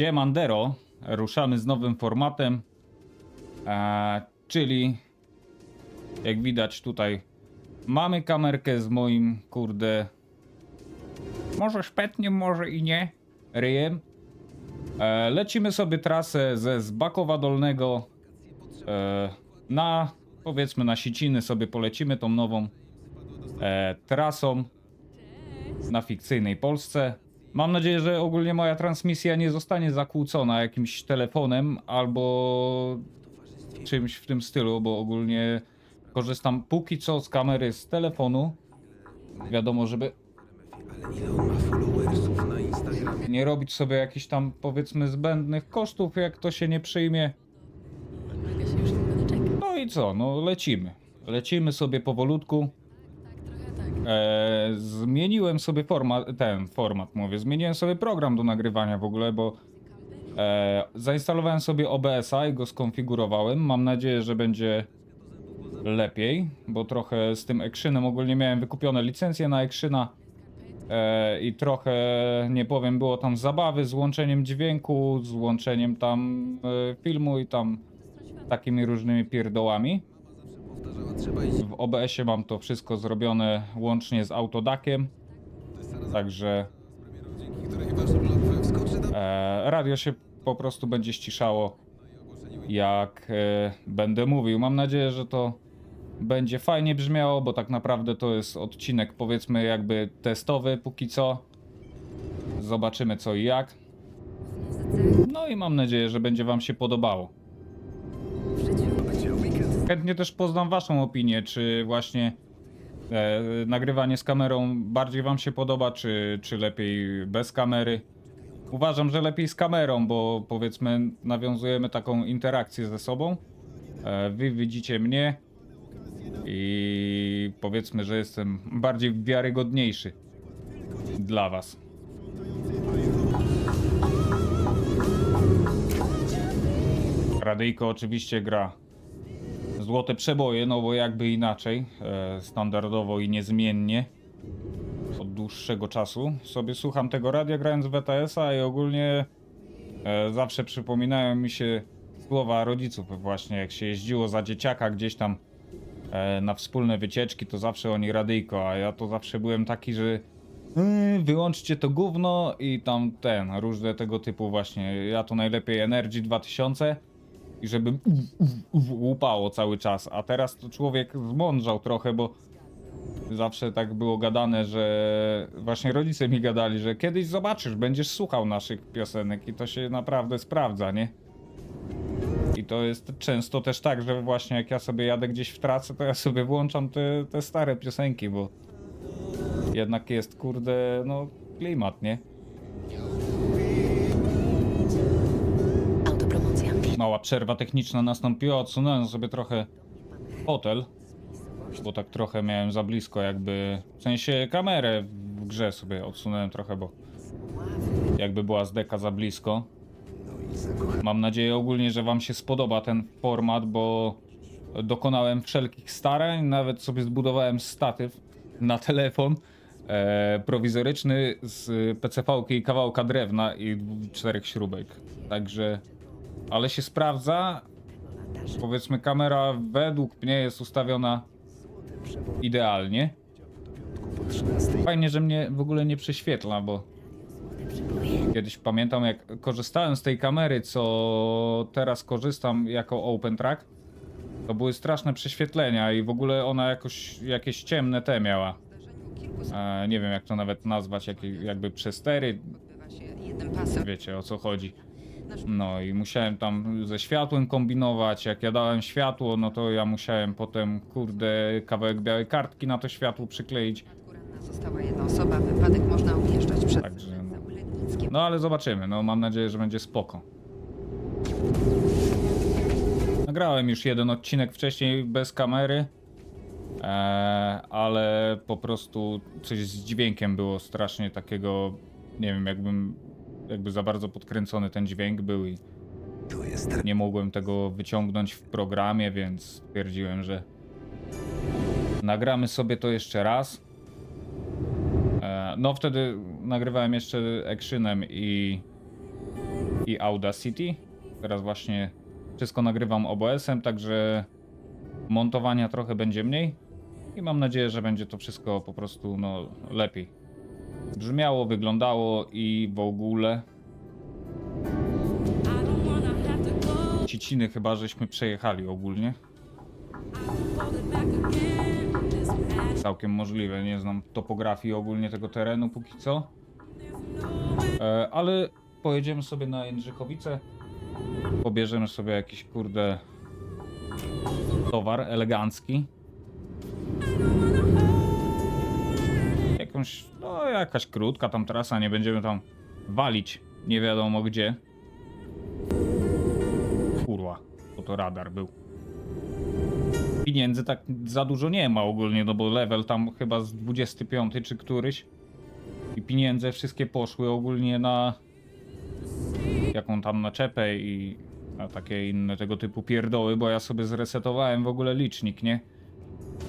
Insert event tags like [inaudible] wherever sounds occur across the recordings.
Siemandero, ruszamy z nowym formatem, e, czyli jak widać tutaj mamy kamerkę z moim, kurde, może szpetnie, może i nie, ryjem. E, lecimy sobie trasę ze Zbakowa Dolnego e, na, powiedzmy na Siciny sobie polecimy tą nową e, trasą na fikcyjnej Polsce. Mam nadzieję, że ogólnie moja transmisja nie zostanie zakłócona jakimś telefonem albo czymś w tym stylu, bo ogólnie korzystam póki co z kamery z telefonu. Wiadomo, żeby nie robić sobie jakichś tam powiedzmy zbędnych kosztów, jak to się nie przyjmie. No i co, no lecimy. Lecimy sobie powolutku. E, zmieniłem sobie format, ten format mówię, zmieniłem sobie program do nagrywania w ogóle, bo e, zainstalowałem sobie OBS-a i go skonfigurowałem. Mam nadzieję, że będzie lepiej, bo trochę z tym Actionem ogólnie miałem wykupione licencje na Actiona e, i trochę, nie powiem, było tam zabawy z łączeniem dźwięku, z łączeniem tam e, filmu i tam takimi różnymi pierdołami. W OBS-ie mam to wszystko zrobione łącznie z Autodakiem. Także e, radio się po prostu będzie ściszało jak e, będę mówił. Mam nadzieję, że to będzie fajnie brzmiało, bo tak naprawdę to jest odcinek powiedzmy jakby testowy póki co. Zobaczymy co i jak. No i mam nadzieję, że będzie wam się podobało. Chętnie też poznam waszą opinię, czy właśnie e, nagrywanie z kamerą bardziej wam się podoba, czy, czy lepiej bez kamery. Uważam, że lepiej z kamerą, bo powiedzmy nawiązujemy taką interakcję ze sobą. E, wy widzicie mnie i powiedzmy, że jestem bardziej wiarygodniejszy dla was. Radyjko oczywiście gra złote przeboje, no bo jakby inaczej, e, standardowo i niezmiennie. Od dłuższego czasu sobie słucham tego radia grając w WTS-a i ogólnie e, zawsze przypominają mi się słowa rodziców. Właśnie jak się jeździło za dzieciaka gdzieś tam e, na wspólne wycieczki, to zawsze oni radyjko, a ja to zawsze byłem taki, że "Yy, wyłączcie to gówno i tam ten, różne tego typu właśnie, ja to najlepiej Energy 2000 i żeby łupało cały czas, a teraz to człowiek zmądrzał trochę, bo zawsze tak było gadane, że właśnie rodzice mi gadali, że kiedyś zobaczysz, będziesz słuchał naszych piosenek i to się naprawdę sprawdza, nie? I to jest często też tak, że właśnie jak ja sobie jadę gdzieś w trasę, to ja sobie włączam te, te stare piosenki, bo jednak jest, kurde, no klimat, nie? Mała przerwa techniczna nastąpiła, odsunąłem sobie trochę hotel, bo tak trochę miałem za blisko jakby, w sensie kamerę w grze sobie odsunąłem trochę, bo jakby była z deka za blisko. Mam nadzieję ogólnie, że wam się spodoba ten format, bo dokonałem wszelkich starań, nawet sobie zbudowałem statyw na telefon e, prowizoryczny z PCV-ki i kawałka drewna i czterech śrubek. Także, ale się sprawdza. Powiedzmy, kamera według mnie jest ustawiona idealnie. Fajnie, że mnie w ogóle nie prześwietla, bo kiedyś pamiętam jak korzystałem z tej kamery, co teraz korzystam jako open track, to były straszne prześwietlenia i w ogóle ona jakoś jakieś ciemne te miała. E, nie wiem jak to nawet nazwać, jakie, jakby przestery, wiecie o co chodzi. No i musiałem tam ze światłem kombinować. Jak ja dałem światło, no to ja musiałem potem, kurde, kawałek białej kartki na to światło przykleić. Ranna została jedna osoba, wypadek można objeżdżać przez Także, no. Legnickie. No ale zobaczymy, no mam nadzieję, że będzie spoko. Nagrałem już jeden odcinek wcześniej bez kamery, e, ale po prostu coś z dźwiękiem było strasznie takiego, nie wiem, jakbym, jakby za bardzo podkręcony ten dźwięk był i nie mogłem tego wyciągnąć w programie, więc stwierdziłem, że nagramy sobie to jeszcze raz. E, No wtedy nagrywałem jeszcze Actionem i i Audacity. Teraz właśnie wszystko nagrywam OBS-em, także montowania trochę będzie mniej i mam nadzieję, że będzie to wszystko po prostu no, lepiej brzmiało, wyglądało i w ogóle. Ciciny chyba żeśmy przejechali ogólnie. Całkiem możliwe, nie znam topografii ogólnie tego terenu póki co. E, ale pojedziemy sobie na Jędrzychowice. Pobierzemy sobie jakiś kurde towar elegancki. Jakąś, no jakaś krótka tam trasa, nie będziemy tam walić nie wiadomo gdzie. Kurwa, bo to radar był. Pieniędzy tak za dużo nie ma ogólnie, no bo level tam chyba z 25 czy któryś. I pieniądze wszystkie poszły ogólnie na jaką tam naczepę i na takie inne tego typu pierdoły, bo ja sobie zresetowałem w ogóle licznik, nie?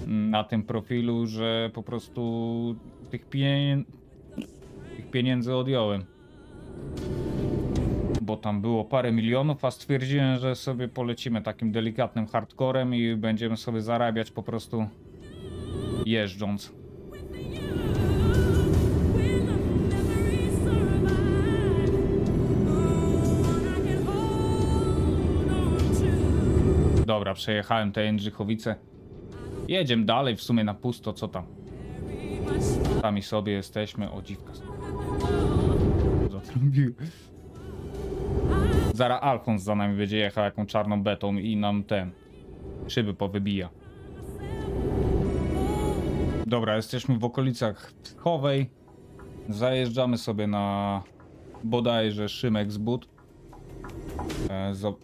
Na tym profilu, że po prostu tych, pienię... tych pieniędzy odjąłem. Bo tam było parę milionów, a stwierdziłem, że sobie polecimy takim delikatnym hardcorem i będziemy sobie zarabiać po prostu jeżdżąc. Dobra, przejechałem te Jędrzychowice. Jedziemy dalej, w sumie na pusto, co tam? Sami sobie jesteśmy, o dziwka. Zatrąbił. Zara Alfons za nami będzie jechał jaką czarną betą i nam ten szyby powybija. Dobra, jesteśmy w okolicach Chowej. Zajeżdżamy sobie na bodajże Szymek z But. E, zo-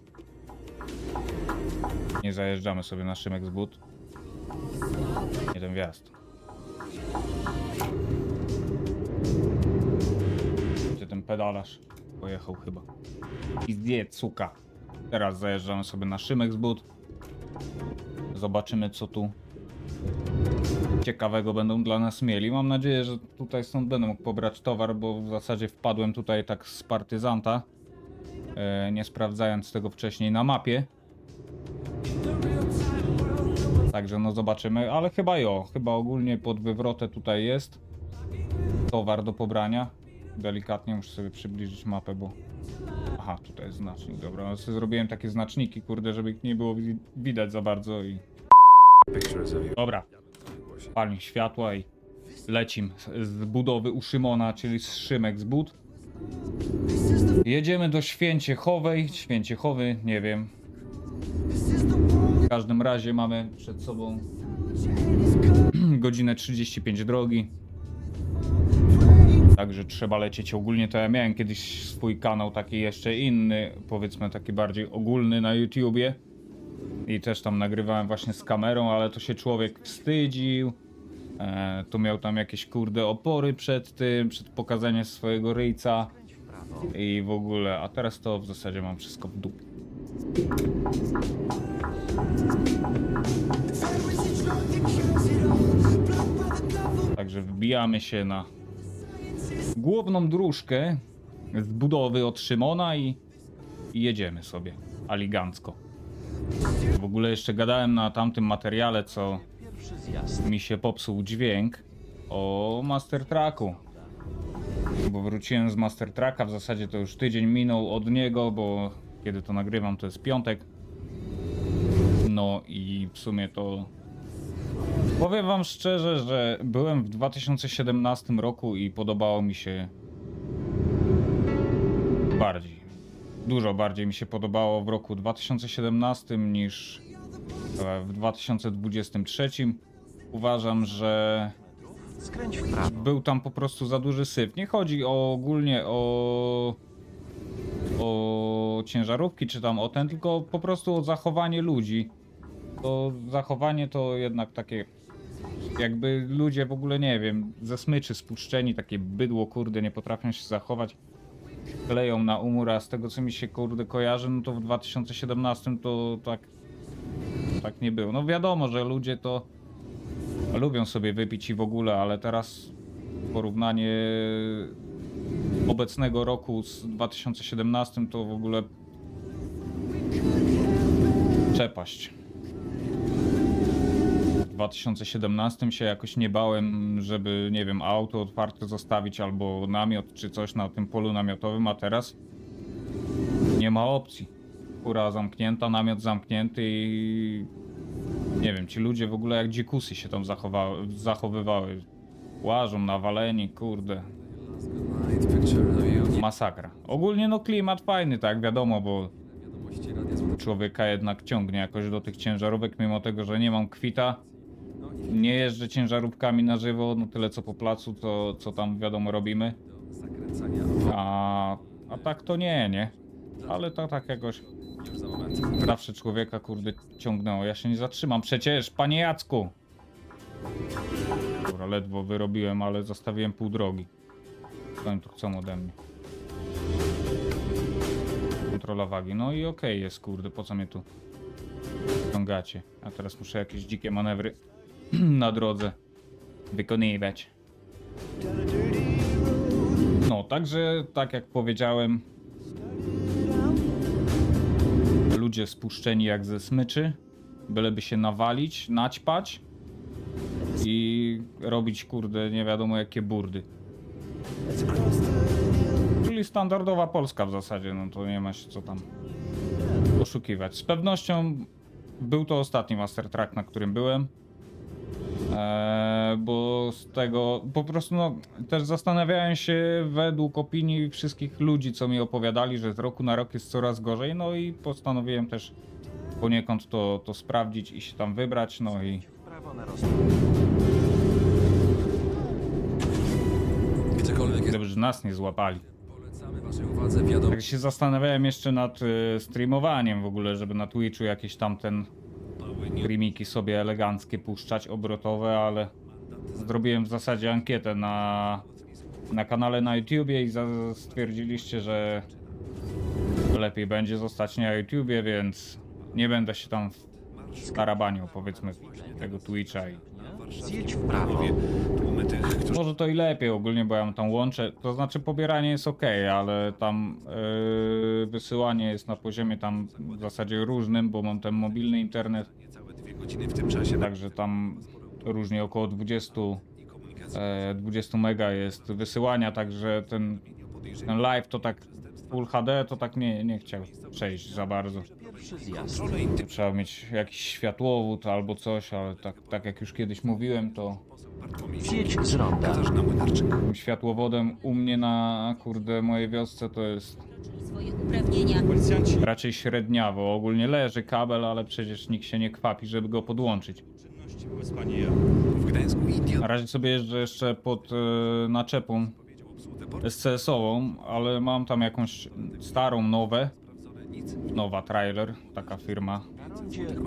nie zajeżdżamy sobie na Szymek z But. Nie ten wjazd. Pedalarz pojechał chyba. I zje cuka. Teraz zajeżdżamy sobie na Szymek z But. Zobaczymy co tu ciekawego będą dla nas mieli. Mam nadzieję, że tutaj stąd będę mógł pobrać towar, bo w zasadzie wpadłem tutaj tak z partyzanta, e, nie sprawdzając tego wcześniej na mapie. Także no zobaczymy, ale chyba jo, chyba ogólnie pod wywrotę tutaj jest towar do pobrania. Delikatnie muszę sobie przybliżyć mapę, bo... Aha, tutaj jest znacznik, dobra. No, zrobiłem takie znaczniki, kurde, żeby ich nie było wi- widać za bardzo i... Dobra, palnik światła i lecim z budowy u Szymona, czyli z Szymek z bud. Jedziemy do Święciechowej, Święciechowy, nie wiem. W każdym razie mamy przed sobą [clears throat] godzinę 35 drogi. Także trzeba lecieć ogólnie. To ja miałem kiedyś swój kanał taki jeszcze inny, powiedzmy taki bardziej ogólny na YouTubie. I też tam nagrywałem właśnie z kamerą, ale to się człowiek wstydził. E, to miał tam jakieś kurde opory przed tym, przed pokazaniem swojego ryjca i w ogóle. A teraz to w zasadzie mam wszystko w dupie. Także wbijamy się na główną dróżkę z budowy od Szymona i, i jedziemy sobie aligancko. W ogóle jeszcze gadałem na tamtym materiale, co mi się popsuł dźwięk o Master Tracku. Bo wróciłem z Master Tracka, w zasadzie to już tydzień minął od niego, bo kiedy to nagrywam to jest piątek. No i w sumie to Powiem wam szczerze, że byłem w 2017 roku i podobało mi się bardziej. Dużo bardziej mi się podobało w roku 2017 niż e, w 2023. Uważam, że był tam po prostu za duży syf. Nie chodzi o ogólnie o o ciężarówki czy tam o ten, tylko po prostu o zachowanie ludzi. To zachowanie to jednak takie jakby ludzie w ogóle nie wiem, ze smyczy spuszczeni, takie bydło kurde nie potrafią się zachować. Kleją na umór, a z tego co mi się kurde kojarzy, no to w 2017 to tak tak nie było. No wiadomo, że ludzie to lubią sobie wypić i w ogóle, ale teraz porównanie obecnego roku z 2017 to w ogóle przepaść. W 2017 się jakoś nie bałem, żeby, nie wiem, auto otwarte zostawić albo namiot czy coś na tym polu namiotowym, a teraz nie ma opcji. Kura zamknięta, namiot zamknięty i nie wiem, ci ludzie w ogóle jak dzikusy się tam zachowywały. Łażą, nawaleni, kurde. Masakra. Ogólnie no klimat fajny, tak wiadomo, bo człowieka jednak ciągnie jakoś do tych ciężarówek, mimo tego, że nie mam kwita. Nie jeżdżę ciężarówkami na żywo, no tyle co po placu, to co tam wiadomo robimy. A, a tak to nie, nie. Ale to tak jakoś zawsze człowieka kurde ciągnęło. Ja się nie zatrzymam przecież, panie Jacku! Dobra, ledwo wyrobiłem, ale zostawiłem pół drogi. Co oni tu chcą ode mnie? Kontrola wagi. No i okej jest, kurde, po co mnie tu ciągacie? A teraz muszę jakieś dzikie manewry [clears throat] na drodze wykonywać. No, także tak jak powiedziałem, ludzie spuszczeni jak ze smyczy, byleby się nawalić, naćpać i robić kurde nie wiadomo jakie burdy. Czyli standardowa Polska w zasadzie, no to nie ma się co tam oszukiwać. Z pewnością był to ostatni Master Track, na którym byłem. Eee, bo z tego po prostu no, też zastanawiałem się według opinii wszystkich ludzi, co mi opowiadali, że z roku na rok jest coraz gorzej. No i postanowiłem też poniekąd to, to sprawdzić i się tam wybrać. No i W prawo na rozwój. Gdziekolwiek jest, gdyby że nas nie złapali. polecamy waszej uwadze wiadomo. Tak się zastanawiałem jeszcze nad y, streamowaniem w ogóle, żeby na Twitchu jakieś tam ten streamiki sobie eleganckie puszczać, obrotowe, ale zrobiłem w zasadzie ankietę na, na kanale na YouTubie i za, stwierdziliście, że lepiej będzie zostać na YouTubie, więc nie będę się tam starabaniał powiedzmy tego Twitcha i Zjedź w prawo. Tłumy tych, którzy może to i lepiej ogólnie, bo ja tam łączę. To znaczy pobieranie jest ok, ale tam yy, wysyłanie jest na poziomie tam w zasadzie różnym, bo mam ten mobilny internet, godziny w tym czasie. Także tam różnie około 20, e, 20 mega jest wysyłania, także ten, ten live to tak Full HD to tak nie, nie chciał przejść za bardzo. Trzeba mieć jakiś światłowód albo coś, ale tak, tak jak już kiedyś mówiłem, to Zjedź z ronda. Tym światłowodem u mnie na kurde mojej wiosce to jest swoje uprawnienia. raczej średniawo. Ogólnie leży kabel, ale przecież nikt się nie kwapi, żeby go podłączyć. W Gdańsku Indian Na razie sobie jeżdżę jeszcze pod e, naczepą portu. SCS-ową, ale mam tam jakąś starą, nic. Nowa trailer, taka firma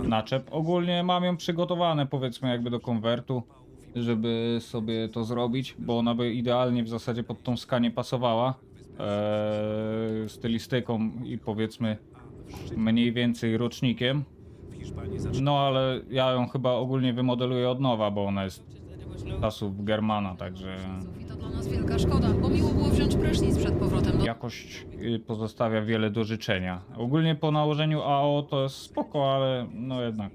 naczep. Ogólnie mam ją przygotowane powiedzmy jakby do konwertu, żeby sobie to zrobić, bo ona by idealnie w zasadzie pod tą skanie pasowała. Eee, stylistyką i powiedzmy mniej więcej rocznikiem. No ale ja ją chyba ogólnie wymodeluję od nowa, bo ona jest z czasów Germana, także dla nas wielka szkoda, bo miło było wziąć prysznic przed powrotem do... jakość y, pozostawia wiele do życzenia. Ogólnie po nałożeniu AO to jest spoko, ale no jednak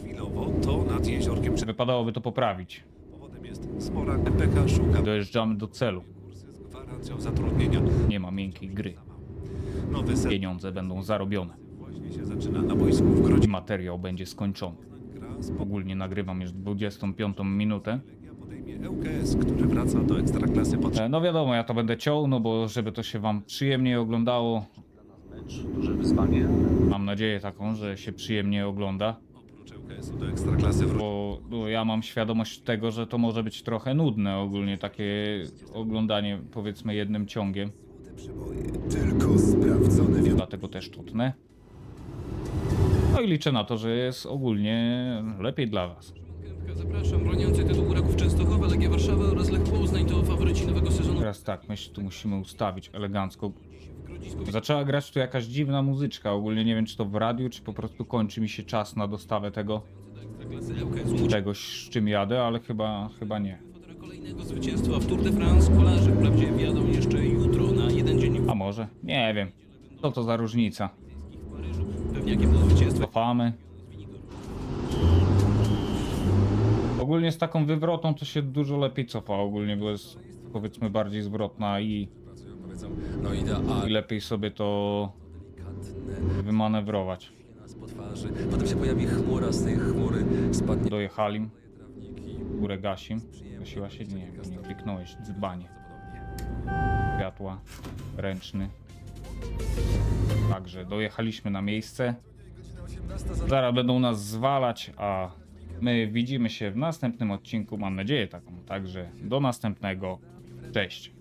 chwilowo to nad jeziorkiem przed wypadałoby to poprawić. powodem jest spora EPK szuka Dojeżdżamy do celu. kursy z gwarancją zatrudnienia. Nie ma miękkiej gry. Nowy Pieniądze będą zarobione właśnie się zaczyna na boisku w Grodzie. materiał będzie skończony. Gra z Ogólnie nagrywam już 25 minutę. ŁKS, który wraca do ekstraklasy po E, No wiadomo, ja to będę ciął, no bo żeby to się wam przyjemniej oglądało, mecz. Duże wyzwanie. mam nadzieję taką, że się przyjemnie ogląda. oprócz ŁKS-u do ekstraklasy bo bo ja mam świadomość tego, że to może być trochę nudne ogólnie takie oglądanie powiedzmy jednym ciągiem. Tylko sprawdzone Dlatego też to tnę. No i liczę na to, że jest ogólnie lepiej dla was. Zapraszam, broniący Raków Częstochowa, Legia Warszawa oraz Lech Poznań to faworyci nowego sezonu Teraz tak, myślę, tu musimy ustawić elegancko. Zaczęła grać tu jakaś dziwna muzyczka. Ogólnie nie wiem, czy to w radiu, czy po prostu kończy mi się czas na dostawę tego czegoś, z czym jadę, ale chyba, chyba nie. Kolejnego zwycięstwa w Tour de France kolarze wprawdzie wjadą jeszcze jutro na jeden dzień A może? Nie wiem. Co to za różnica? w Paryżu. Pewniakiem do zwycięstwa Cofamy. Ogólnie z taką wywrotą to się dużo lepiej cofa ogólnie, bo jest powiedzmy bardziej zwrotna i, no i idealnie lepiej sobie to wymanewrować. nas po twarzy. Potem się pojawi chmura, z tej chmury spadnie Dojechali, trawniki. górę gasim. Gasiła się? Nie, nie kliknąłeś, dzbanie. Światła, ręczny. Także dojechaliśmy na miejsce. Zaraz będą nas zwalać, a my widzimy się w następnym odcinku. Mam nadzieję taką. Także do następnego. Cześć.